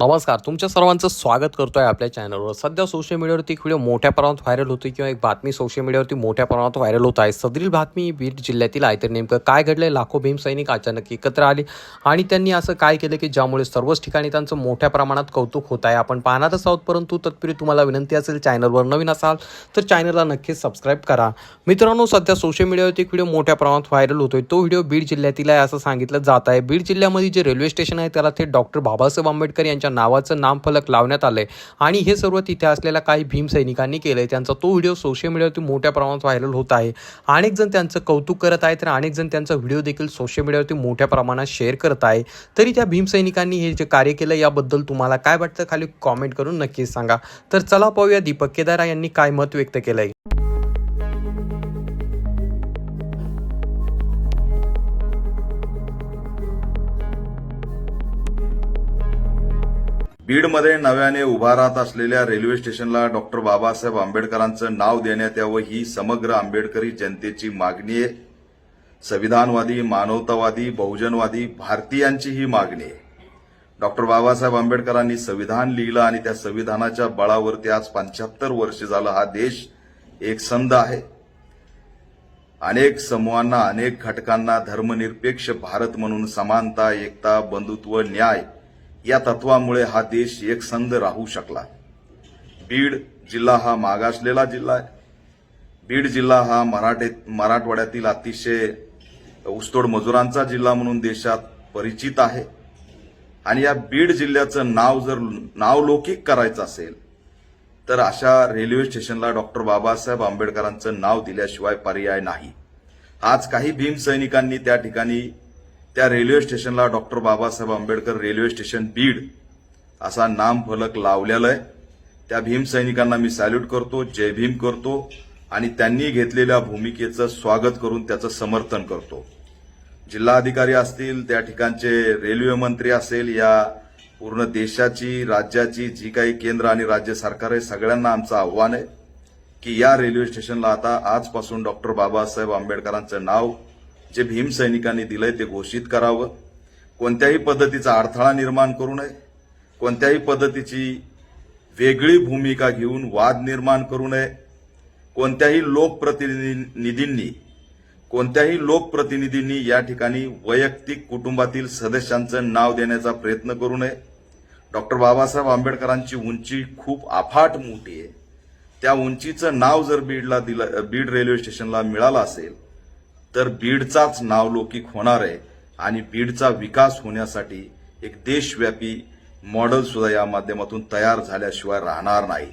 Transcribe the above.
नमस्कार तुमच्या सर्वांचं स्वागत करतोय आपल्या चॅनलवर सध्या सोशल मीडियावरती एक व्हिडिओ मोठ्या प्रमाणात व्हायरल होतोय किंवा एक बातमी सोशल मीडियावरती मोठ्या प्रमाणात व्हायरल होत आहे. सदरील बातमी बीड जिल्ह्यातील आहे. तर नेमकं काय घडलंय? लाखो भीमसैनिक अचानक एकत्र आले आणि त्यांनी असं काय केलं की ज्यामुळे सर्वच ठिकाणी त्यांचं मोठ्या प्रमाणात कौतुक होत आहे. आपण पाहणारच आहोत परंतु तत्पूर्वी तुम्हाला विनंती असेल चॅनलवर नवीन असाल तर चॅनलला नक्कीच सबस्क्राईब करा. मित्रांनो सध्या सोशल मीडियावरती एक व्हिडिओ मोठ्या प्रमाणात व्हायरल होतोय. तो व्हिडिओ बीड जिल्ह्यातील आहे असं सांगितलं जात आहे. बीड जिल्ह्यामध्ये जे रेल्वे स्टेशन आहे त्याला ते डॉक्टर बाबासाहेब आंबेडकर यांच्या नावाचं नामफलक लावण्यात आलंय. आणि हे सर्व तिथे असलेल्या काही भीम सैनिकांनी केलंय. त्यांचा तो व्हिडिओ सोशल मीडियावरती मोठ्या प्रमाणात व्हायरल होत आहे. अनेक जण त्यांचं कौतुक करत आहे तर अनेक जण त्यांचा व्हिडिओ देखील सोशल मीडियावरती मोठ्या प्रमाणात शेअर करत आहे. तरी त्या भीम सैनिकांनी हे जे कार्य केलं याबद्दल तुम्हाला काय वाटतं? खाली कॉमेंट करून नक्कीच सांगा. तर चला पाहूया दीपक केदारा यांनी काय मत व्यक्त केलंय. बीडमध्ये नव्याने उभा राहत असलेल्या रेल्वे स्टेशनला डॉक्टर बाबासाहेब आंबेडकरांचं नाव देण्यात यावं ही समग्र आंबेडकरी जनतेची मागणी आहे. संविधानवादी मानवतावादी बहुजनवादी भारतीयांची ही मागणी आहे. डॉक्टर बाबासाहेब आंबेडकरांनी संविधान लिहिलं आणि त्या संविधानाच्या बळावरती आज पंच्याहत्तर वर्ष झालं हा देश एक एकसंध आहे. अनेक समूहांना अनेक घटकांना धर्मनिरपेक्ष भारत म्हणून समानता एकता बंधुत्व न्याय या तत्वामुळे हा देश एकसंध राहू शकला. बीड जिल्हा हा मागासलेला जिल्हा आहे. बीड जिल्हा हा मराठे मराठवाड्यातील अतिशय ऊसतोड मजुरांचा जिल्हा म्हणून देशात परिचित आहे. आणि या बीड जिल्ह्याचं नाव जर नावलौकिक करायचं असेल तर अशा रेल्वे स्टेशनला डॉक्टर बाबासाहेब आंबेडकरांचं नाव दिल्याशिवाय पर्याय नाही. आज काही भीम सैनिकांनी त्या ठिकाणी त्या रेल्वे स्टेशनला doctor Babasaheb Ambedkar railway station Beed असा नाम फलक लावलेला आहे. त्या भीमसैनिकांना मी सॅल्यूट करतो जय भीम करतो आणि त्यांनी घेतलेल्या भूमिकेचं स्वागत करून त्याचं समर्थन करतो. जिल्हाधिकारी असतील त्या ठिकाणचे रेल्वे मंत्री असेल या पूर्ण देशाची राज्याची जी काही केंद्र आणि राज्य सरकार आहे सगळ्यांना आमचं आव्हान आहे की या रेल्वे स्टेशनला आता आजपासून डॉक्टर बाबासाहेब आंबेडकरांचं नाव जे भीम सैनिकांनी दिलंय ते घोषित करावं. कोणत्याही पद्धतीचा अडथळा निर्माण करू नये. कोणत्याही पद्धतीची वेगळी भूमिका घेऊन वाद निर्माण करू नये. कोणत्याही लोकप्रतिनिधींनी कोणत्याही लोकप्रतिनिधींनी या ठिकाणी वैयक्तिक कुटुंबातील सदस्यांचं नाव देण्याचा प्रयत्न करू नये. डॉक्टर बाबासाहेब आंबेडकरांची उंची खूप अफाट मोठी आहे. त्या उंचीचं नाव जर बीडला दिलं बीड रेल्वे स्टेशनला मिळालं असेल तर बीडचाच नावलौकिक होणार आहे आणि बीडचा विकास होण्यासाठी एक देशव्यापी मॉडेल सुद्धा या माध्यमातून तयार झाल्याशिवाय राहणार नाही.